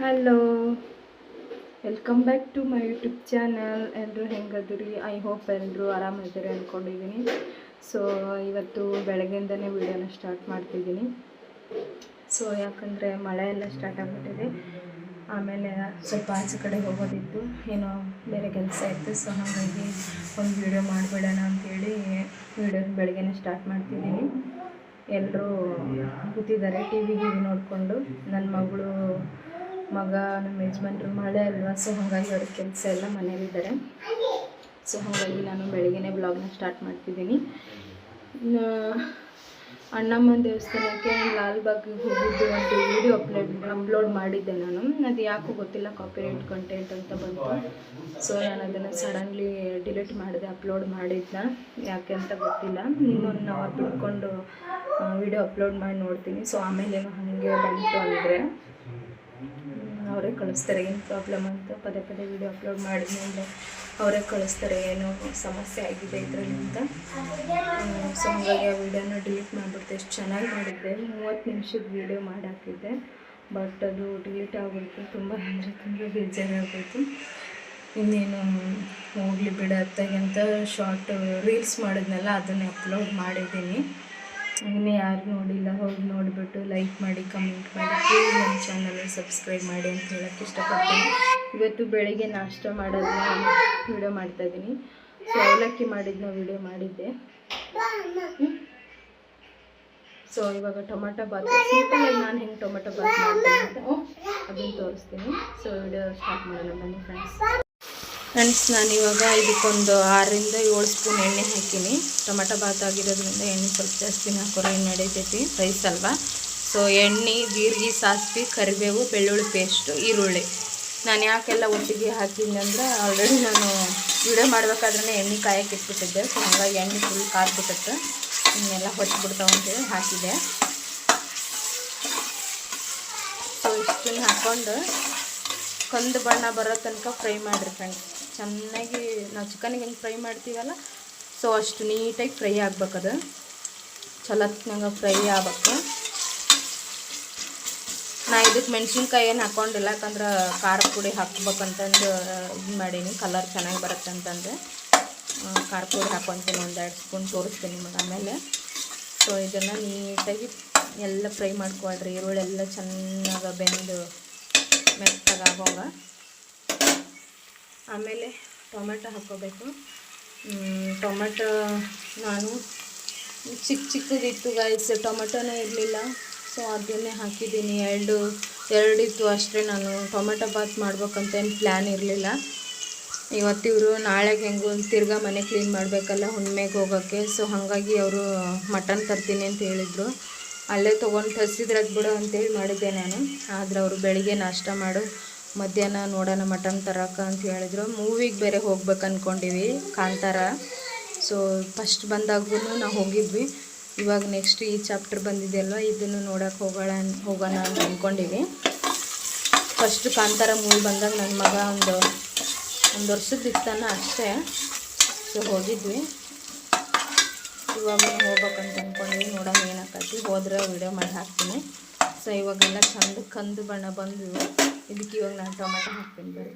Hello welcome back to my YouTube channel ಎಲ್ಲರೂ ಹೆಂಗದ್ರಿ? I hope ಎಲ್ಲರೂ ಆರಾಮಿದ್ದೀರಿ ಅಂದ್ಕೊಂಡಿದ್ದೀನಿ ಸೊ ಇವತ್ತು ಬೆಳಗ್ಗೆಯಿಂದನೇ ವಿಡಿಯೋನ ಸ್ಟಾರ್ಟ್ ಮಾಡ್ತಿದ್ದೀನಿ. ಸೊ ಯಾಕಂದರೆ ಮಳೆ ಎಲ್ಲ ಸ್ಟಾರ್ಟ್ ಆಗಿಬಿಟ್ಟಿದೆ. ಆಮೇಲೆ ಸ್ವಲ್ಪ ಆಚೆ ಕಡೆ ಹೋಗೋದಿತ್ತು. ಏನೋ ಬೇರೆ ಕೆಲಸ ಇತ್ತು. ಸೊ ಹಾಗಾಗಿ ಒಂದು ವಿಡಿಯೋ ಮಾಡಿಬಿಡೋಣ ಅಂತೇಳಿ ವಿಡಿಯೋ ಬೆಳಗ್ಗೆನೇ ಸ್ಟಾರ್ಟ್ ಮಾಡ್ತಿದ್ದೀನಿ. ಎಲ್ಲರೂ ಕೂತಿದ್ದಾರೆ ಟಿ ವಿ ಗಿವಿ ನೋಡಿಕೊಂಡು. ನನ್ನ ಮಗಳು ಮಗ, ನಮ್ಮ ಯಜಮಾನ್ರು ಮಳೆ ಅಲ್ವಾ? ಸೊ ಹಾಗಾಗಿ ಅವ್ರ ಕೆಲಸ ಎಲ್ಲ ಮನೇಲಿದ್ದಾರೆ ಸೊ ಹಾಗಾಗಿ ನಾನು ಬೆಳಗ್ಗೆನೇ ಬ್ಲಾಗ್ನ ಸ್ಟಾರ್ಟ್ ಮಾಡ್ತಿದ್ದೀನಿ. ಅಣ್ಣಮ್ಮನ ದೇವಸ್ಥಾನಕ್ಕೆ ಲಾಲ್ಬಾಗ್ಗೆ ಹೋಗಿದ್ದು ಒಂದು ವಿಡಿಯೋ ಅಪ್ಲೋಡ್ ಅಪ್ಲೋಡ್ ಮಾಡಿದ್ದೆ ನಾನು. ಅದು ಯಾಕೋ ಗೊತ್ತಿಲ್ಲ ಕಾಪಿರೈಟ್ ಕಂಟೆಂಟ್ ಅಂತ ಬಂತು. ಸೊ ನಾನು ಅದನ್ನು ಸಡನ್ಲಿ ಡಿಲೀಟ್ ಮಾಡಿದೆ ಅಪ್ಲೋಡ್ ಮಾಡಿದ್ದ ಯಾಕೆ ಅಂತ ಗೊತ್ತಿಲ್ಲ. ಇನ್ನೊಂದು ಅವರ್ ಬಿಟ್ಕೊಂಡು ವಿಡಿಯೋ ಅಪ್ಲೋಡ್ ಮಾಡಿ ನೋಡ್ತೀನಿ. ಸೊ ಆಮೇಲೆ ಹಾಗೆ ಬಂತು ಅಂದರೆ ಅವರೇ ಕಳಿಸ್ತಾರೆ, ಏನು ಪ್ರಾಬ್ಲಮ್ ಅಂತ ಪದೇ ಪದೇ ವಿಡಿಯೋ ಅಪ್ಲೋಡ್ ಮಾಡಿದ್ಮೇಲೆ ಅವರೇ ಕಳಿಸ್ತಾರೆ, ಏನೋ ಸಮಸ್ಯೆ ಆಗಿದೆ ಇದರಲ್ಲಿ ಅಂತ. ಸೊ ಹಾಗಾಗಿ ಆ ವಿಡಿಯೋನ ಡಿಲೀಟ್ ಮಾಡಿಬಿಡ್ತೆ ಎಷ್ಟು ಚೆನ್ನಾಗಿ ಮಾಡಿದ್ದೆ. ಮೂವತ್ತು ನಿಮಿಷದ ವಿಡಿಯೋ ಮಾಡಾಕಿದ್ದೆ ಬಟ್ ಅದು ಡಿಲೀಟ್ ಆಗೋಯಿತು ತುಂಬ ಅಂದರೆ ತುಂಬ ಬೇಜಾರಾಗೋಯ್ತು ಇನ್ನೇನು ಹೋಗಲಿ ಬಿಡ ಅಂತ ಶಾರ್ಟ್ ರೀಲ್ಸ್ ಮಾಡಿದ್ನಲ್ಲ, ಅದನ್ನೇ ಅಪ್ಲೋಡ್ ಮಾಡಿದ್ದೀನಿ. ಇನ್ನೂ ಯಾರು ನೋಡಿಲ್ಲ, ಹೋಗಿ ನೋಡಿಬಿಟ್ಟು ಲೈಕ್ ಮಾಡಿ ಕಮೆಂಟ್ ಮಾಡಿ ಪ್ಲೀಸ್ ನಮ್ಮ ಚಾನಲ್ ಸಬ್ಸ್ಕ್ರೈಬ್ ಮಾಡಿ ಅಂತ ಹೇಳೋಕ್ಕೆ ಇಷ್ಟಪಡ್ತೀನಿ. ಇವತ್ತು ಬೆಳಿಗ್ಗೆ ನಾಷ್ಟ ಮಾಡೋದನ್ನ ವಿಡಿಯೋ ಮಾಡ್ತಾಯಿದ್ದೀನಿ ಸೊ ಅವಲಕ್ಕಿ ಮಾಡಿದ್ನ ವಿಡಿಯೋ ಮಾಡಿದ್ದೆ. ಸೊ ಇವಾಗ ಟೊಮೆಟೊ ಬಾತ್ ಸಿಂಪಲಾಗಿ ನಾನು ಹೆಂಗೆ ಟೊಮೆಟೊ ಬಾತ್ ಮಾಡ್ತೀನಿ ಅದನ್ನು ತೋರಿಸ್ತೀನಿ. ಸೊ ವಿಡಿಯೋ ಸ್ಟಾರ್ಟ್ ಮಾಡೋಣ, ಬನ್ನಿ ಫ್ರೆಂಡ್ಸ್ ಫ್ರೆಂಡ್ಸ್ ನಾನು ಇವಾಗ ಇದಕ್ಕೊಂದು ಆರರಿಂದ ಏಳು ಸ್ಪೂನ್ ಎಣ್ಣೆ ಹಾಕೀನಿ. ಟೊಮೆಟೊ ಬಾತ್ ಆಗಿರೋದ್ರಿಂದ ಎಣ್ಣೆ ಸ್ವಲ್ಪ ಜಾಸ್ತಿ ಹಾಕೋರು ಏನು ನಡೀತೈತಿ ರೈಸ್ ಅಲ್ವಾ? ಸೊ ಎಣ್ಣೆ, ಜೀರಿಗೆ, ಸಾಸಿವೆ, ಕರಿಬೇವು, ಬೆಳ್ಳುಳ್ಳಿ ಪೇಸ್ಟು ಈರುಳ್ಳಿ. ನಾನು ಯಾಕೆಲ್ಲ ಒಟ್ಟಿಗೆ ಹಾಕಿದ್ನಿ ಅಂದ್ರೆ ಆಲ್ರೆಡಿ ನಾನು ವಿಡಿಯೋ ಮಾಡಬೇಕಾದ್ರೆ ಎಣ್ಣೆ ಕಾಯಕ್ಕೆ ಇಟ್ಬಿಟ್ಟಿದ್ದೆ. ಸೊ ಹಂಗಾಗಿ ಎಣ್ಣೆ ಫುಲ್ ಕಾದ್ಬಿಟ್ಟಿತ್ತು ಇನ್ನೆಲ್ಲ ಹೊಚ್ಬಿಡ್ತಾವೆ ಅಂತೇಳಿ ಹಾಕಿದೆ. ಸೊ ಇಷ್ಟನ್ನು ಹಾಕ್ಕೊಂಡು ಕಂದು ಬಣ್ಣ ಬರೋ ತನಕ ಫ್ರೈ ಮಾಡಿರಿ ಫ್ರೆಂಡ್ಸ್ ಚೆನ್ನಾಗಿ ನಾವು ಚಿಕನಿಗೆ ಹೆಂಗೆ ಫ್ರೈ ಮಾಡ್ತೀವಲ್ಲ? ಸೊ ಅಷ್ಟು ನೀಟಾಗಿ ಫ್ರೈ ಆಗ್ಬೇಕದು ಚಲತ್ನಾಗ ಫ್ರೈ ಆಗ್ಬೇಕು. ನಾ ಇದಕ್ಕೆ ಮೆಣಸಿನ್ಕಾಯಿ ಏನು ಹಾಕ್ಕೊಂಡಿಲ್ಲ ಯಾಕಂದ್ರೆ ಖಾರ ಪುಡಿ ಹಾಕ್ಬೇಕಂತಂದು ಇದು ಮಾಡೀನಿ. ಕಲರ್ ಚೆನ್ನಾಗಿ ಬರುತ್ತೆ ಅಂತಂದು. ಖಾರ ಪುಡಿ ಹಾಕ್ಕೊತೀನಿ ಒಂದು ಎರಡು ಸ್ಪೂನ್ ತೋರಿಸ್ತೀನಿ ನಿಮಗೆ ಆಮೇಲೆ. ಸೊ ಇದನ್ನು ನೀಟಾಗಿ ಎಲ್ಲ ಫ್ರೈ ಮಾಡ್ಕೊಳ್ರಿ. ಈರುಳ್ಳಿ ಎಲ್ಲ ಚೆನ್ನಾಗಿ ಬೆಂದು ಮೆತ್ತಗಾಗೋಗ. ಆಮೇಲೆ ಟೊಮೆಟೊ ಹಾಕ್ಕೋಬೇಕು. ಟೊಮೆಟೊ ನಾನು ಚಿಕ್ಕ ಚಿಕ್ಕದಿತ್ತು ಗೈಸ್ ಟೊಮೆಟೊನೇ ಇರಲಿಲ್ಲ. ಸೊ ಅದನ್ನೇ ಹಾಕಿದ್ದೀನಿ. ಎರಡು ಎರಡಿತ್ತು ಅಷ್ಟೇ ನಾನು. ಟೊಮೆಟೊ ಬಾತ್ ಮಾಡ್ಬೇಕಂತ ಏನು ಪ್ಲ್ಯಾನ್ ಇರಲಿಲ್ಲ. ಇವತ್ತಿವರು ನಾಳೆಗೆ ಹೆಂಗೂ ತಿರ್ಗಾ ಮನೆ ಕ್ಲೀನ್ ಮಾಡಬೇಕಲ್ಲ, ಹುಣ್ಮೆಗೆ ಹೋಗೋಕ್ಕೆ ಸೊ ಹಾಗಾಗಿ ಅವರು ಮಟನ್ ತರ್ತೀನಿ ಅಂತ ಹೇಳಿದರು. ಅಲ್ಲೇ ತೊಗೊಂಡು ಹಸಿದ್ರಾಗ ಬಿಡು ಅಂತೇಳಿ ಮಾಡಿದ್ದೆ ನಾನು. ಆದರೆ ಅವರು ಬೆಳಿಗ್ಗೆ ನಾಷ್ಟ ಮಾಡು ಮಧ್ಯಾಹ್ನ ನೋಡೋಣ ಮಟನ್ ತರಕ ಅಂತ ಹೇಳಿದ್ರು. ಮೂವಿಗೆ ಬೇರೆ ಹೋಗ್ಬೇಕು ಅಂದ್ಕೊಂಡಿವಿ ಕಾಂತಾರ. ಸೊ ಫಸ್ಟ್ ಬಂದಾಗೂ ನಾವು ಹೋಗಿದ್ವಿ. ಇವಾಗ ನೆಕ್ಸ್ಟ್ ಈ ಚಾಪ್ಟರ್ ಬಂದಿದೆಯಲ್ವ ಇದನ್ನು ನೋಡೋಕೆ ಹೋಗೋಣ ಹೋಗೋಣ ಅಂತ ಅಂದ್ಕೊಂಡಿವಿ ಫಸ್ಟ್ ಕಾಂತಾರ ಮೂವಿ ಬಂದಾಗ ನನ್ನ ಮಗ ಒಂದು ಒಂದು ವರ್ಷದ ಇತ್ತಾನ ಅಷ್ಟೇ. ಸೊ ಹೋಗಿದ್ವಿ. ಇವಾಗ ಹೋಗ್ಬೇಕಂತ ಅಂದ್ಕೊಂಡ್ವಿ ನೋಡೋಣ ಏನಾಕತಿ ಹೋದ್ರೆ ವಿಡಿಯೋ ಮಾಡಿ ಹಾಕ್ತೀನಿ. ಸೊ ಇವಾಗೆಲ್ಲ ಚಂದ ಕಂದು ಬಣ್ಣ ಬಂದಿವೆ. ಇದಕ್ಕೆ ಇವಾಗ ನಾನು ಟೊಮೆಟೊ ಹಾಕ್ತೀನಿ ಬರೀ.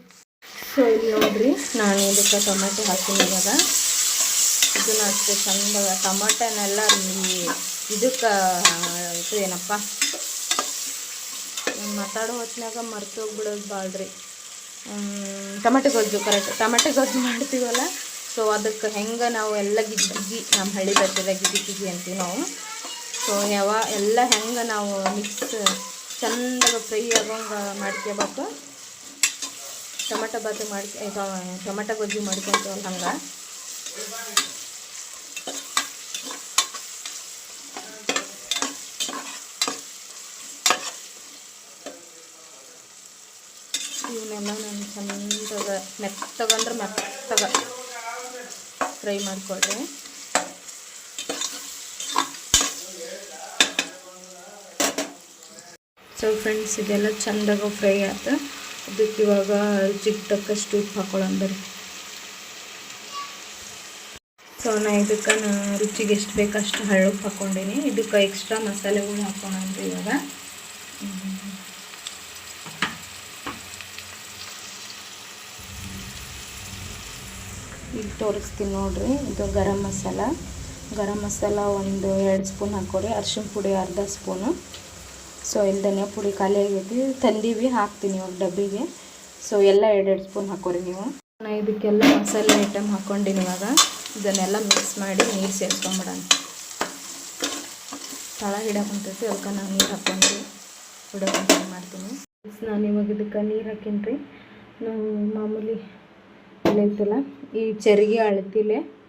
ಸೊ ಇಲ್ಲಿ ನೋಡ್ರಿ, ನಾನು ಇದಕ್ಕೆ ಟೊಮೆಟೊ ಹಾಕ್ತೀನಿ ಇವಾಗ. ಇದನ್ನ ಅಷ್ಟೇ ಚಂದ ಟೊಮೆಟೊನೆಲ್ಲ ಇದಕ್ಕೆ, ಇದು ಏನಪ್ಪ? ಮಾತಾಡೋ ಹೊತ್ತಿನಾಗ ಮರ್ತೋಗ್ಬಿಡೋದು ಬಾಳ್ರಿ. ಟೊಮೆಟೊ ಗೊಜ್ಜು ಕರೆಕ್ಟ್ ಟೊಮೆಟೊ ಗೊಜ್ಜು ಮಾಡ್ತೀವಲ್ಲ? ಸೊ ಅದಕ್ಕೆ ಹೆಂಗೆ ನಾವು ಎಲ್ಲ ಗಿಜಿ ಗಿಜಿ ನಮ್ಮ ಹಳ್ಳಿ ಬರ್ತದೆ ಗಿಜಿ ಅಂತೀವಿ ನಾವು. ಸೊ ಯಾವ ಎಲ್ಲ ಹೆಂಗೆ ನಾವು ಮಿಕ್ಸ್ ಚಂದಾಗ ಫ್ರೈ ಆಗೋಂಗೆ ಮಾಡ್ಕೋಬೇಕು ಟೊಮೆಟೊ ಬಾತು ಮಾಡ್ಕೊ ಟೊಮೆಟೊ ಗೊಜ್ಜು ಮಾಡ್ಕೊತೀವಲ್ಲ ಹಂಗೆ. ಇವನ್ನೆಲ್ಲ ನಾನು ಚಂದಾಗ, ಮೆತ್ತಗಂದ್ರೆ ಮೆತ್ತಗ. ಫ್ರೈ ಮಾಡಿಕೊಡ್ರಿ ಸೊ ಫ್ರೆಂಡ್ಸ್ ಇದೆಲ್ಲ ಚೆಂದಾಗ ಫ್ರೈ ಆಯ್ತು ಅದಕ್ಕೆ ಇವಾಗ ರುಚಿಗೆ ತಕ್ಕಷ್ಟು ಉಪ್ಪು ಹಾಕೊಳ್ಳೋಣ ಬರ್ರಿ. ಸೊ ನಾ ಇದಕ್ಕೆ ರುಚಿಗೆ ಎಷ್ಟು ಬೇಕು ಅಷ್ಟು ಹಳ್ಳು ಉಪ್ಪು ಹಾಕ್ಕೊಂಡೀನಿ. ಇದಕ್ಕೆ ಎಕ್ಸ್ಟ್ರಾ ಮಸಾಲೆಗಳು ಹಾಕೋಣ ಅಂತ ಇವಾಗ. ಈಗ ತೋರಿಸ್ತೀನಿ ನೋಡಿರಿ. ಇದು ಗರಂ ಮಸಾಲ. ಗರಂ ಮಸಾಲ ಒಂದು ಎರಡು ಸ್ಪೂನ್ ಹಾಕೋರಿ. ಅರ್ಶಿನ ಪುಡಿ ಅರ್ಧ ಸ್ಪೂನು. ಸೊ, ಇಲ್ಲಿ ಧನಿಯಾ ಪುಡಿ ಆಗೈತಿ. ತಂದೀವಿ ಹಾಕ್ತೀನಿ ಇವಾಗ ಡಬ್ಬಿಗೆ. ಸೊ, ಎಲ್ಲ ಎರಡೆರಡು ಸ್ಪೂನ್ ಹಾಕೋರಿ ನೀವು. ನಾನು ಇದಕ್ಕೆಲ್ಲ ಮಸಾಲೆ ಐಟಮ್ ಹಾಕ್ಕೊಂಡಿನಿ ಇವಾಗ. ಇದನ್ನೆಲ್ಲ ಮಿಕ್ಸ್ ಮಾಡಿ ನೀರು ಸೇರಿಸ್ಕೊಂಬಿಡೋಣ. ತಳ ಹಿಡಕೊಂತೈತಿ ಅದಕ್ಕೆ ನಾನು ನೀರು ಹಾಕ್ಕೊಂಡು ಹಿಡಕೊಂತ ಮಾಡ್ತೀನಿ. ನಾನು ಇವಾಗ ಇದಕ್ಕೆ ನೀರು ಹಾಕೀನಿ ರೀ ನಾವು ಮಾಮೂಲಿ ಎಲೆ ಈ ಚರಿಗೆ ಅಳತಿಲೆ.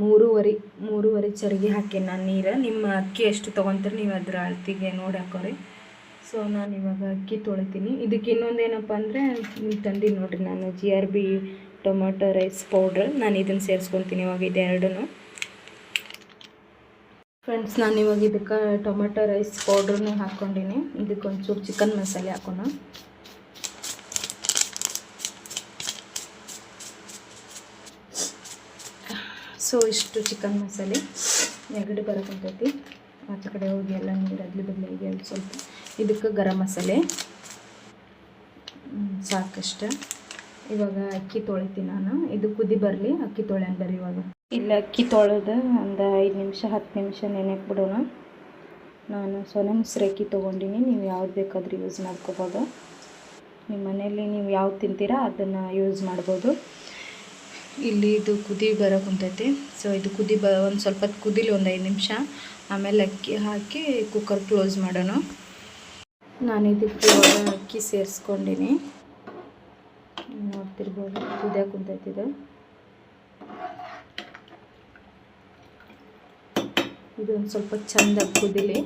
ಮೂರುವರೆ ಮೂರುವರೆ ಚರಿಗೆ ಹಾಕೀನಿ ನಾನು ನೀರು. ನಿಮ್ಮ ಅಕ್ಕಿ ಎಷ್ಟು ತೊಗೊತೀರಿ ನೀವು ಅದ್ರ ಅಳತಿಗೆ ನೋಡಿ ಹಾಕೋರಿ. ಸೊ ನಾನು ಇವಾಗ ಅಕ್ಕಿ ತೊಳಿತೀನಿ. ಇದಕ್ಕೆ ಇನ್ನೊಂದು ಏನಪ್ಪ ಅಂದರೆ, ನೀವು ತಂದು ನೋಡಿರಿ ನಾನು G R B tomato, rice powder. ನಾನು ಇದನ್ನು ಸೇರಿಸ್ಕೊತೀನಿ ಇವಾಗ ಇದೆರಡೂ ಫ್ರೆಂಡ್ಸ್ ನಾನು ಇವಾಗ ಇದಕ್ಕೆ ಟೊಮೆಟೊ, ರೈಸ್ ಪೌಡ್ರನ್ನೂ ಹಾಕ್ಕೊಂಡಿನಿ ಇದಕ್ಕೆ ಒಂಚೂರು ಚಿಕನ್ ಮಸಾಲೆ ಹಾಕೋಣ. ಸೊ ಇಷ್ಟು ಚಿಕನ್ ಮಸಾಲೆ. ನೆಗಡಿ ಬರಕಂತೈತಿ ಆಚೆ ಕಡೆ ಹೋಗಿ ಎಲ್ಲ ನೀರು, ಅದ್ಲಿ ಬದಲಿ ಅಲ್ಲಿ ಸ್ವಲ್ಪ ಇದಕ್ಕೆ ಗರಂ ಮಸಾಲೆ. ಸಾಕಷ್ಟು. ಇವಾಗ ಅಕ್ಕಿ ತೊಳಿತೀನಿ ನಾನು. ಇದು ಕುದಿ ಬರಲಿ, ಅಕ್ಕಿ ತೊಳೆ ಬರ್ರಿ ಇವಾಗ. ಇಲ್ಲ, ಅಕ್ಕಿ ತೊಳೆದು ಒಂದು ಐದು ನಿಮಿಷ, ಹತ್ತು ನಿಮಿಷ ನೆನೆಗೆ ಬಿಡೋಣ. ನಾನು ಸೊನೆ ಮೊಸರು ಅಕ್ಕಿ ತೊಗೊಂಡಿನಿ. ನೀವು ಯಾವ್ದು ಬೇಕಾದ್ರೂ ಯೂಸ್ ಮಾಡ್ಕೋಬೋದು. ನಿಮ್ಮ ಮನೆಯಲ್ಲಿ ನೀವು ಯಾವ್ದು ತಿಂತೀರಾ, ಅದನ್ನು ಯೂಸ್ ಮಾಡ್ಬೋದು. ಇಲ್ಲಿ ಇದು ಕುದಿ ಬರೋಕೆ ಕುಂತೈತಿ ಸೊ ಇದು ಕುದಿ ಬ, ಒಂದು ಸ್ವಲ್ಪ ಕುದಿಲಿ ಒಂದು ಐದು ನಿಮಿಷ. ಆಮೇಲೆ ಅಕ್ಕಿ ಹಾಕಿ ಕುಕ್ಕರ್ ಕ್ಲೋಸ್ ಮಾಡೋಣ. ನಾನು ಇದಕ್ಕೆ ಅಕ್ಕಿ ಸೇರಿಸ್ಕೊಂಡಿನಿ. ನೋಡ್ತಿರ್ಬೋದು ಕುಂತೈತಿ ಇದು. ಇದು ಒಂದು ಸ್ವಲ್ಪ ಚಂದ ಕುದಿಲಿ.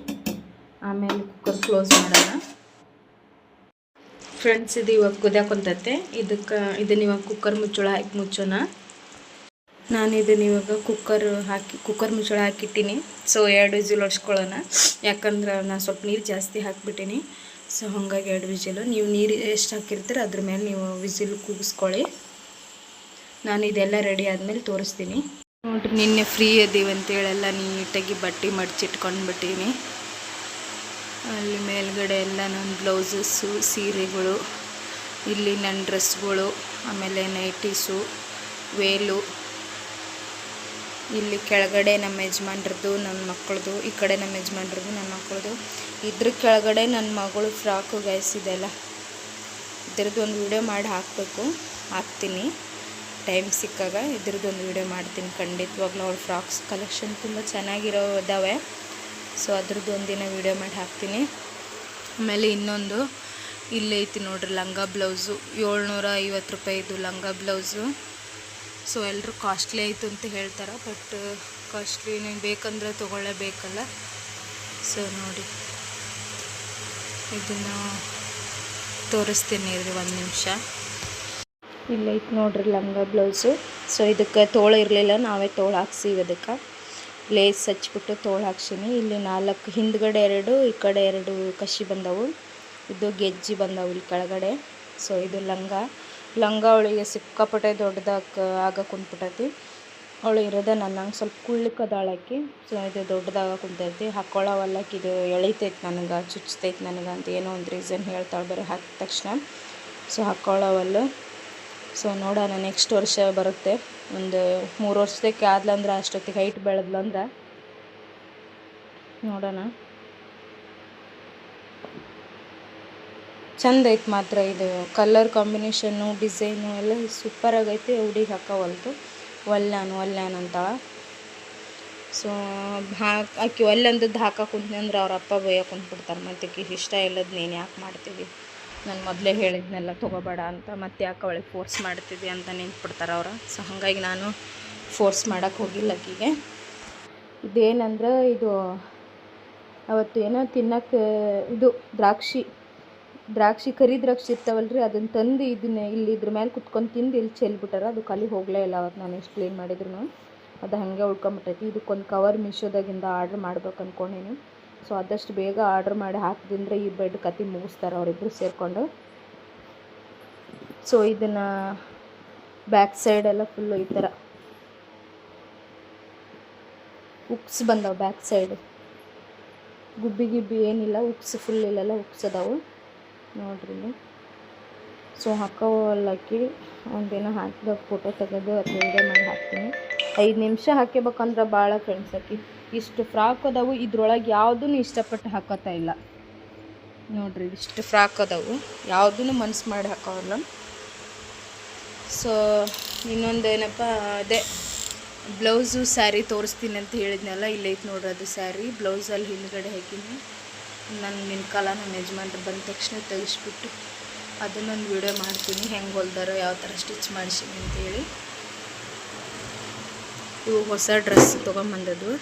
ಆಮೇಲೆ ಕುಕ್ಕರ್ ಕ್ಲೋಸ್ ಮಾಡೋಣ. ಫ್ರೆಂಡ್ಸ್ ಇದು ಇವಾಗ ಕುದಿಯಾಕೊಂತೈತೆ ಕುಂತೈತೆ ಇದಕ್ಕೆ, ಇದನ್ನ ಇವಾಗ ಕುಕ್ಕರ್ ಮುಚ್ಚಳ ಹಾಕಿ ಮುಚ್ಚೋಣ. ನಾನು ಇದನ್ನ ಇವಾಗ ಕುಕ್ಕರ್ ಹಾಕಿ ಕುಕ್ಕರ್ ಮುಚ್ಚಳ ಹಾಕಿಟ್ಟಿನಿ. ಸೊ ಎರಡು ವಿಜಿಲ್ ಒಡ್ಸ್ಕೊಳ್ಳೋಣ. ಯಾಕಂದ್ರೆ ನಾನು ಸ್ವಲ್ಪ ನೀರು ಜಾಸ್ತಿ ಹಾಕಿಬಿಟ್ಟಿನಿ. ಸೊ ಹಾಗಾಗಿ ಎರಡು ವಿಜಿಲು. ನೀವು ನೀರು ಎಷ್ಟು ಹಾಕಿರ್ತೀರ ಅದ್ರ ಮೇಲೆ ನೀವು ವಿಜಿಲ್ ಕೂಗಿಸ್ಕೊಳ್ಳಿ. ನಾನು ಇದೆಲ್ಲ ರೆಡಿ ಆದಮೇಲೆ ತೋರಿಸ್ತೀನಿ. ನೋಡ್ರಿ, ನಿನ್ನೆ ಫ್ರೀ ಅದೀವಿ ಅಂತೇಳೆಲ್ಲ ನೀಟಾಗಿ ಬಟ್ಟೆ ಮಡಚಿಟ್ಕೊಂಡ್ಬಿಟ್ಟೀನಿ. ಅಲ್ಲಿ ಮೇಲ್ಗಡೆ ಎಲ್ಲ ನನ್ನ ಬ್ಲೌಸಸ್ಸು, ಸೀರೆಗಳು, ಇಲ್ಲಿ ನನ್ನ ಡ್ರೆಸ್ಗಳು, ಆಮೇಲೆ ನೈಟೀಸು, ವೇಲು. ಇಲ್ಲಿ ಕೆಳಗಡೆ ನಮ್ಮ ಯಜಮಾನ್ರದ್ದು, ನನ್ನ ಮಕ್ಕಳದು ಈ ಕಡೆ ನಮ್ಮ ಯಜಮಾನ್ರದ್ದು, ನನ್ನ ಮಕ್ಕಳದು ಇದ್ರ ಕೆಳಗಡೆ ನನ್ನ ಮಗಳು ಫ್ರಾಕು ಗೈಸಿದೆಲ್ಲ ಇದ್ರದ್ದು ಒಂದು ವಿಡಿಯೋ ಮಾಡಿ ಹಾಕಬೇಕು. ಹಾಕ್ತೀನಿ. ಟೈಮ್ ಸಿಕ್ಕಾಗ ಇದ್ರದ್ದು ಒಂದು ವಿಡಿಯೋ ಮಾಡ್ತೀನಿ. ಖಂಡಿತವಾಗ್ಲೂ ಅವ್ಳ ಫ್ರಾಕ್ಸ್ ಕಲೆಕ್ಷನ್ ತುಂಬ ಚೆನ್ನಾಗಿರೋ ಇದ್ದಾವೆ ಸೊ ಅದ್ರದ್ದು ಒಂದಿನ ವಿಡಿಯೋ ಮಾಡಿ ಹಾಕ್ತೀನಿ. ಆಮೇಲೆ ಇನ್ನೊಂದು ಇಲ್ಲೇ ಐತಿ ನೋಡ್ರಿ, ಲಂಗ ಬ್ಲೌಸು ಏಳ್ನೂರ ಐವತ್ತು ರೂಪಾಯಿದು ಲಂಗ ಬ್ಲೌಸು ಸೊ ಎಲ್ಲರೂ ಕಾಸ್ಟ್ಲಿ ಆಯಿತು ಅಂತ ಹೇಳ್ತಾರೆ ಬಟ್ ಕಾಸ್ಟ್ಲಿ ನೀವು ಬೇಕಂದ್ರೆ ತೊಗೊಳ್ಳೇಬೇಕಲ್ಲ. ಸೊ ನೋಡಿ. ಇದನ್ನು ತೋರಿಸ್ತೀನಿ ಇರ್ರಿ ಒಂದು ನಿಮಿಷ. ಇಲ್ಲೈತಿ ನೋಡ್ರಿ ಲಂಗ ಬ್ಲೌಸು ಸೊ ಇದಕ್ಕೆ ತೋಳು ಇರಲಿಲ್ಲ, ನಾವೇ ತೋಳು ಹಾಕ್ಸಿ ಅದಕ್ಕೆ ಲೇಸ್ ಹಚ್ಬಿಟ್ಟು ತೋಳು ಹಾಕ್ಸೀನಿ. ಇಲ್ಲಿ ನಾಲ್ಕು, ಹಿಂದ್ಗಡೆ ಎರಡು, ಈ ಕಡೆ ಎರಡು ಕಸಿ ಬಂದವು. ಇದು ಗೆಜ್ಜಿ ಬಂದವು ಇಲ್ಲಿ ಕೆಳಗಡೆ. ಸೊ ಇದು ಲಂಗ. ಲಂಗ ಅವಳಿಗೆ ಸಿಕ್ಕಾಪಟ್ಟೆ ದೊಡ್ಡದಾಗ ಆಗ ಕುಂತ್ಬಿಟ್ಟೈತಿ ಅವಳು ಇರೋದ ನನ್ನಂಗೆ ಸ್ವಲ್ಪ ಕುಳ್ಳಕ್ಕದಾಳಕ್ಕಿ ಸೊ ಇದು ದೊಡ್ಡದಾಗ ಕುಂತೈತಿ. ಹಾಕ್ಕೊಳ್ಳೋವಲ್ಲಕ್ಕೆ ಇದು ಎಳಿತೈತೆ ನನಗೆ, ಚುಚ್ತೈತೆ ನನಗೆ ಅಂತ ಏನೋ ಒಂದು ರೀಸನ್ ಹೇಳ್ತಾಳೆ ಬರೀ ಹಾಕಿದ ತಕ್ಷಣ. ಸೊ ಹಾಕ್ಕೊಳ್ಳೋವಲ್ಲ ಸೊ ನೋಡೋಣ ನೆಕ್ಸ್ಟ್ ವರ್ಷ ಬರುತ್ತೆ. ಒಂದು ಮೂರು ವರ್ಷದಕ್ಕೆ ಆದ್ಲಂದ್ರೆ ಅಷ್ಟೊತ್ತಿಗೆ ಹೈಟ್ ಬೆಳೆದ್ಲಂದ್ರೆ ನೋಡೋಣ. ಚಂದ ಐತೆ ಮಾತ್ರ ಇದು ಕಲರ್ ಕಾಂಬಿನೇಷನ್ನು ಡಿಸೈನು ಎಲ್ಲ ಸೂಪರ್ ಆಗೈತೆ. ಹುಡುಗಿ ಹಾಕೋವಲ್ತು ಒಲ್ಯಾನ್ ಒಲ್ಲಾನು ಅಂತಾಳ ಸೊ ಹಾಕಿ, ಆಕಿ ಒಲ್ಲೆ ಅಂದದ್ದು ಹಾಕಕ್ಕೆ ಅಂದ್ರೆ ಅವ್ರ ಅಪ್ಪ ಬೈಯಕ್ಕೆ ಕುಂತ್ಬಿಡ್ತಾರೆ. ಮತ್ತೆ ಇಷ್ಟ ಇಲ್ಲದ್ದು ನೀನು ಯಾಕೆ ಮಾಡ್ತೀವಿ? ನಾನು ಮೊದಲೇ ಹೇಳಿದ್ನೆಲ್ಲ ತೊಗೋಬೇಡ ಅಂತ ಮತ್ತೆ ಯಾಕೆ ಅವಳಿಗೆ ಫೋರ್ಸ್ ಮಾಡ್ತಿದ್ದೆ ಅಂತ ನಿಂತ್ಬಿಡ್ತಾರೆ ಅವ್ರು? ಸೊ ಹಾಗಾಗಿ ನಾನು ಫೋರ್ಸ್ ಮಾಡೋಕ್ಕೆ ಹೋಗಿಲ್ಲ ಆಕಿಗೆ ಇದೇನಂದ್ರೆ ಇದು ಅವತ್ತು ಏನೋ ತಿನ್ನಕ್ಕೆ ಇದು ದ್ರಾಕ್ಷಿ ದ್ರಾಕ್ಷಿ ಕರಿ ದ್ರಾಕ್ಷಿ ಇರ್ತಾವಲ್ರಿ ಅದನ್ನು ತಂದು ಇದನ್ನ ಇಲ್ಲಿ ಇದ್ರ ಮೇಲೆ ಕುತ್ಕೊಂಡು ತಿಂದು ಇಲ್ಲಿ ಚೆಲ್ಬಿಟ್ಟಾರ, ಅದು ಖಾಲಿ ಹೋಗಲೇ ಇಲ್ಲ ಅವತ್ತು ನಾನು ಎಷ್ಟು ಕ್ಲೀನ್ ಮಾಡಿದ್ರು ಅದು ಹಾಗೆ ಉಳ್ಕೊಂಬಿಟ್ಟೈತಿ. ಇದಕ್ಕೊಂದು ಕವರ್ ಮೀಶೋದಾಗಿಂದ ಆರ್ಡ್ರ್ ಮಾಡ್ಬೇಕು ಅಂದ್ಕೊಂಡೀನಿ ಸೊ ಆದಷ್ಟು ಬೇಗ ಆರ್ಡ್ರ್ ಮಾಡಿ ಹಾಕಿದ್ರೆ ಈ ಬೆಡ್ ಕತ್ತಿ ಮುಗಿಸ್ತಾರೆ ಅವರಿಬ್ಬರು ಸೇರಿಕೊಂಡು. ಸೊ ಇದನ್ನು ಬ್ಯಾಕ್ ಸೈಡ್ ಎಲ್ಲ ಫುಲ್ಲು ಈ ಥರ ಉಕ್ಸ್ ಬಂದವು ಬ್ಯಾಕ್ ಸೈಡ್ ಗುಬ್ಬಿ ಗಿಬ್ಬಿ ಏನಿಲ್ಲ, ಉಕ್ಸ್ ಫುಲ್ ಇಲ್ಲೆಲ್ಲ ಉಕ್ಸ್ ಅದಾವು ನೋಡ್ರಿ ಸೊ ಹಾಕೋವಲ್ಲಕ್ಕಿ ಒಂದಿನ ಹಾಕಿದ ಫೋಟೋ ತೆಗೆದು ಅದು ಮಾಡಿ ಹಾಕ್ತೀನಿ. ಐದು ನಿಮಿಷ ಹಾಕ್ಯಬೇಕಂದ್ರೆ ಭಾಳ ಫ್ರೆಂಡ್ಸ್ ಆಕಿ ಇಷ್ಟು ಫ್ರಾಕ್ ಅದಾವು, ಇದ್ರೊಳಗೆ ಯಾವುದೂ ಇಷ್ಟಪಟ್ಟು ಹಾಕೋತಾ ಇಲ್ಲ. ನೋಡ್ರಿ, ಇಷ್ಟು ಫ್ರಾಕ್ ಅದಾವು ಯಾವುದೂ ಮನ್ಸು ಮಾಡಿ ಹಾಕೋಲ್ಲ. ಸೊ ಇನ್ನೊಂದು ಏನಪ್ಪ, ಅದೇ, ಬ್ಲೌಸು ಸ್ಯಾರಿ ತೋರಿಸ್ತೀನಿ ಅಂತ ಹೇಳಿದ್ನಲ್ಲ ಇಲ್ಲೈತೆ ನೋಡ್ರಿ ಅದು ಸ್ಯಾರಿ, ಬ್ಲೌಸಲ್ಲಿ ಹಿಂದ್ಗಡೆ ಹಾಕಿನಿ. ನನ್ನ ನಿನ್ನ ಕಾಲ ನನ್ನ ಯಜಮಾನ್ರು ಬಂದ ತಕ್ಷಣ ತೆಗಿಸ್ಬಿಟ್ಟು ಅದನ್ನೊಂದು ವಿಡಿಯೋ ಮಾಡ್ತೀನಿ, ಹೆಂಗೆ ಹೊಲ್ದಾರೋ ಯಾವ ಥರ ಸ್ಟಿಚ್ ಮಾಡಿಸೀನಿ ಅಂತೇಳಿ ಇವು ಹೊಸ ಡ್ರೆಸ್ ತೊಗೊಂಬಂದದ್ದು.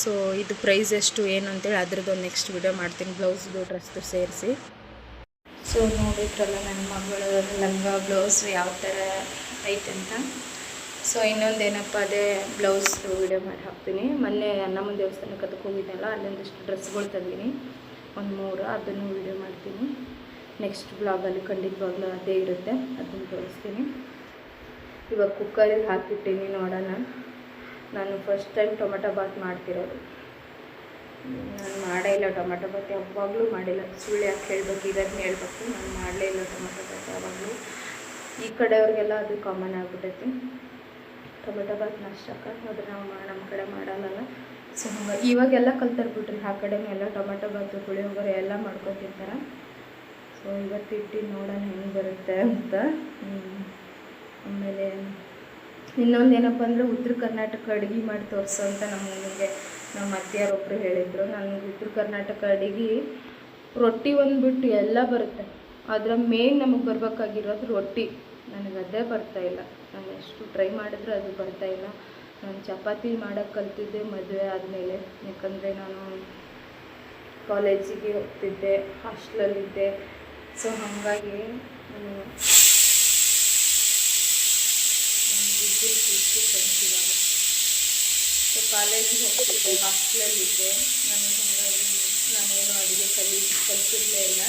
ಸೊ ಇದು ಪ್ರೈಸ್ ಎಷ್ಟು, ಏನು ಅಂತೇಳಿ ಅದ್ರದ್ದು ನೆಕ್ಸ್ಟ್ ವಿಡಿಯೋ ಮಾಡ್ತೀನಿ. ಬ್ಲೌಸ್ದು ಡ್ರೆಸ್ದು ಸೇರಿಸಿ. ಸೊ ನೋಡಿದ್ರಲ್ಲ ನನ್ನ ಮಗಳು ಲಂಗ ಬ್ಲೌಸ್ ಯಾವ ಥರ ಐತೆ ಅಂತ. ಸೊ ಇನ್ನೊಂದು ಏನಪ್ಪ, ಅದೇ ಬ್ಲೌಸ್ದು ವಿಡಿಯೋ ಮಾಡಿ ಹಾಕ್ತೀನಿ. ಮೊನ್ನೆ ಅನ್ನಮ್ಮ ದೇವಸ್ಥಾನಕ್ಕೆ ಅದಕ್ಕೆ ಹೋಗಿದ್ದೆಲ್ಲ ಅಲ್ಲೊಂದಿಷ್ಟು ಡ್ರೆಸ್ಗಳು ತಂದೀನಿ. ಒಂದು ಮೂರು, ಅದನ್ನು ವಿಡಿಯೋ ಮಾಡ್ತೀನಿ. ನೆಕ್ಸ್ಟ್ ಬ್ಲಾಗಲ್ಲಿ ಖಂಡಿತವಾಗ್ಲೂ ಅದೇ ಇರುತ್ತೆ. ಅದನ್ನು ತೋರಿಸ್ತೀನಿ. ಇವಾಗ ಕುಕ್ಕರಿಗೆ ಹಾಕಿಟ್ಟೀನಿ ನೋಡೋಣ. ನಾನು ಫಸ್ಟ್ ಟೈಮ್ ಟೊಮೆಟೊ ಬಾತ್ ಮಾಡ್ತಿರೋದು. ನಾನು ಮಾಡೇ ಇಲ್ಲ ಟೊಮೆಟೊ ಬಾತ್, ಯಾವಾಗಲೂ ಮಾಡಿಲ್ಲ. ಸುಳ್ಳು ಯಾಕೆ ಹೇಳ್ಬೇಕು, ಇದನ್ನು ಹೇಳ್ಬೇಕು. ನಾನು ಮಾಡಲೇ ಇಲ್ಲ ಟೊಮೆಟೊ ಬಾತ್ ಯಾವಾಗಲೂ. ಈ ಕಡೆಯವ್ರಿಗೆಲ್ಲ ಅದು ಕಾಮನ್ ಆಗ್ಬಿಟ್ಟೈತಿ ಟೊಮೆಟೊ ಬಾತ್ ನಾಷ್ಟಕ್ಕೆ ಅದು ನಾವು ನಮ್ಮ ಕಡೆ ಮಾಡಲ್ಲ ಸೊ ಹಂಗಾಗಿ ಇವಾಗೆಲ್ಲ ಕಲ್ತಾರೆ ಬಿಡ್ರಿ ಆ ಕಡೆನೂ ಎಲ್ಲ ಟೊಮೆಟೊ ಬಾತು, ಪುಳಿಯೋಗರೆ ಎಲ್ಲ ಮಾಡ್ಕೊತಿರ್ತಾರೆ. ಸೊ ಇವತ್ತು ಇಟ್ಟು ನೋಡೋಣ ಹೆಂಗೆ ಬರುತ್ತೆ ಅಂತ. ಇನ್ನೊಂದು ಏನಪ್ಪ ಅಂದರೆ ಉತ್ತರ ಕರ್ನಾಟಕ ಅಡುಗೆ ಮಾಡಿ ತೋರಿಸು ಅಂತ ನಮಗೆ ನಮ್ಮ ಅತ್ತೆಯರೊಬ್ಬರು ಹೇಳಿದರು. ನನಗೆ ಉತ್ತರ ಕರ್ನಾಟಕ ಅಡುಗೆ ರೊಟ್ಟಿ ಒಂದು ಬಿಟ್ಟು ಎಲ್ಲ ಬರುತ್ತೆ. ಅದರ ಮೇನ್ ನಮಗೆ ಬರಬೇಕಾಗಿರೋದು ರೊಟ್ಟಿ. ನನಗೆ ಅದೇ ಇಲ್ಲ. ನಾನು ಎಷ್ಟು ಟ್ರೈ ಮಾಡಿದ್ರೆ ಅದು ಬರ್ತಾ ಇಲ್ಲ. ನಾನು ಚಪಾತಿ ಮಾಡೋಕೆ ಕಲ್ತಿದ್ದೆ ಮದುವೆ ಆದಮೇಲೆ. ಯಾಕಂದರೆ ನಾನು ಕಾಲೇಜಿಗೆ ಹೋಗ್ತಿದ್ದೆ ಹಾಸ್ಟ್ಲಲ್ಲಿದ್ದೆ ಸೊ ಹಾಗಾಗಿ ವಿಸಿಲ್ ಫ್ರೆಂಡ್ಸ್ ಇವಾಗ ಸೊ ಕಾಲೇಜಿಗೆ ಹೋಗ್ತಿದ್ದೆ ಹಾಸ್ಟೆಲಲ್ಲಿದ್ದೆ ನಾನು ಹಾಗಾಗಿ ನಾನೇನು ಅಡುಗೆ ಕಲಿ, ಕಲ್ತಿರಲೇ ಇಲ್ಲ.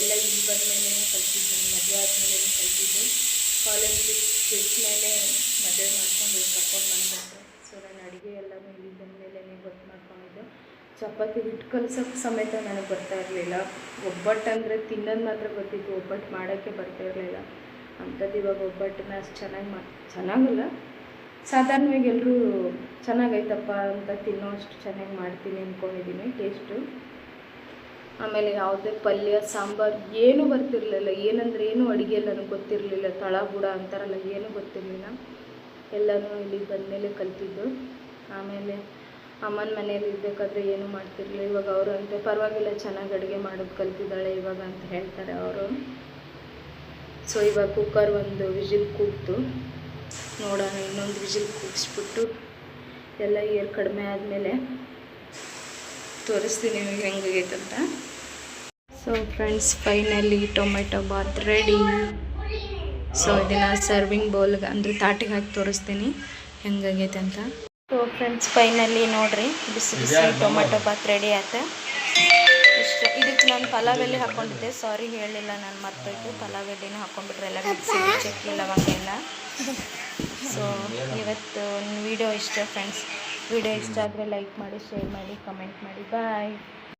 ಎಲ್ಲ ಇಲ್ಲಿ ಬಂದ ಮೇಲೆ ಕಲ್ತಿದ್ದು, ನಾನು ಮದುವೆ ಆದಮೇಲೆ ಕಲ್ತಿದ್ದೆ. ಕಾಲೇಜ್ ಬಿಟ್ಟು ಬಿಟ್ಟ ಮೇಲೆ ಮದುವೆ ಮಾಡ್ಕೊಂಡು ಕರ್ಕೊಂಡು ಬಂದ್ಬಿಟ್ಟೆ. ಸೊ ನಾನು ಅಡುಗೆ ಎಲ್ಲನೂ ಇಲ್ಲಿ ಬಂದ ಮೇಲೆ ಗೊತ್ತು ಮಾಡ್ಕೊಂಡಿದ್ದು. ಚಪಾತಿ ಹಿಟ್ಟು ಕಲ್ಸೋಕ್ಕೆ ಸಮೇತ ನನಗೆ ಬರ್ತಾ ಇರಲಿಲ್ಲ. ಒಬ್ಬಟ್ಟು ಅಂದರೆ ತಿನ್ನೋದು ಮಾತ್ರ ಗೊತ್ತಿತ್ತು, ಒಬ್ಬಟ್ಟು ಮಾಡೋಕ್ಕೆ ಬರ್ತಾ ಇರಲಿಲ್ಲ. ಅಂಥದ್ದು ಇವಾಗ ಒಬ್ಬಟ್ಟನ್ನ ಅಷ್ಟು ಚೆನ್ನಾಗಿ ಮಾ ಚೆನ್ನಾಗಲ್ಲ. ಸಾಧಾರಣವಾಗಿ ಎಲ್ಲರೂ ಚೆನ್ನಾಗೈತಪ್ಪ ಅಂತ ತಿನ್ನೋ ಅಷ್ಟು ಚೆನ್ನಾಗಿ ಮಾಡ್ತೀನಿ ಅಂದ್ಕೊಂಡಿದ್ದೀನಿ ಟೇಸ್ಟು ಆಮೇಲೆ ಯಾವುದೇ ಪಲ್ಯ, ಸಾಂಬಾರು ಏನೂ ಬರ್ತಿರಲಿಲ್ಲ. ಏನಂದ್ರೆ ಏನು ಅಡುಗೆ ನನಗೆ ಗೊತ್ತಿರಲಿಲ್ಲ. ತಳ ಬುಡ ಅಂತಾರಲ್ಲ, ಏನೂ ಗೊತ್ತಿರಲಿಲ್ಲ. ಎಲ್ಲನೂ ಇಲ್ಲಿಗೆ ಬಂದಮೇಲೆ ಕಲ್ತಿದ್ದು. ಆಮೇಲೆ ಅಮ್ಮನ ಮನೆಯಲ್ಲಿ ಇರಬೇಕಾದ್ರೆ ಏನೂ ಮಾಡ್ತಿರ್ಲಿಲ್ಲ. ಇವಾಗ ಅವರು ಅಂತೆ, ಪರವಾಗಿಲ್ಲ, ಚೆನ್ನಾಗಿ ಅಡುಗೆ ಮಾಡೋದು ಕಲ್ತಿದ್ದಾಳೆ ಇವಾಗ ಅಂತ ಹೇಳ್ತಾರೆ ಅವರು. ಸೊ ಇವಾಗ ಕುಕ್ಕರ್ ಒಂದು ವಿಜಿಲ್ ಕೂಗ್ತು ನೋಡೋಣ ಇನ್ನೊಂದು ವಿಜಿಲ್ ಕೂಗಿಸ್ಬಿಟ್ಟು ಎಲ್ಲ ಏರ್ ಕಡಿಮೆ ಆದಮೇಲೆ ತೋರಿಸ್ತೀನಿ ಹೆಂಗಾಗೈತೆ ಅಂತ. So friends finally tomato bath ready so ಇದನ್ನು ಸರ್ವಿಂಗ್ ಬೌಲ್ಗೆ ಅಂದರೆ ತಾಟಿಗೆ ಹಾಕಿ ತೋರಿಸ್ತೀನಿ ಹೆಂಗಾಗೈತೆ ಅಂತ. ಸೊ ಫ್ರೆಂಡ್ಸ್ ಫೈನಲಿ ನೋಡಿರಿ ಬಿಸಿ ಬಿಸಿ ಟೊಮೆಟೊ ಬಾತ್ ರೆಡಿ ಆಯ್ತು? ಇಷ್ಟ ಇದಕ್ಕೆ ನಾನು ಪಲಾವ್ ಎಲೆ ಹಾಕೊಂಡಿದ್ದೆ. ಸಾರಿ ಹೇಳಿಲ್ಲ ನಾನು ಮರ್ತೋಯ್ತು. ಪಲಾವ್ ಎಲೆನ ಹಾಕೊಂಡ್ಬಿಟ್ರೆ ಎಲ್ಲ ಮಿಕ್ಸಿ ಚಕ್ಕಿ ಲವಂಗೆಲ್ಲ ಸೊ ಇವತ್ತು ವಿಡಿಯೋ ಇಷ್ಟ ಫ್ರೆಂಡ್ಸ್ ವಿಡಿಯೋ ಇಷ್ಟ ಆದರೆ ಲೈಕ್ ಮಾಡಿ ಶೇರ್ ಮಾಡಿ ಕಮೆಂಟ್ ಮಾಡಿ. ಬಾಯ್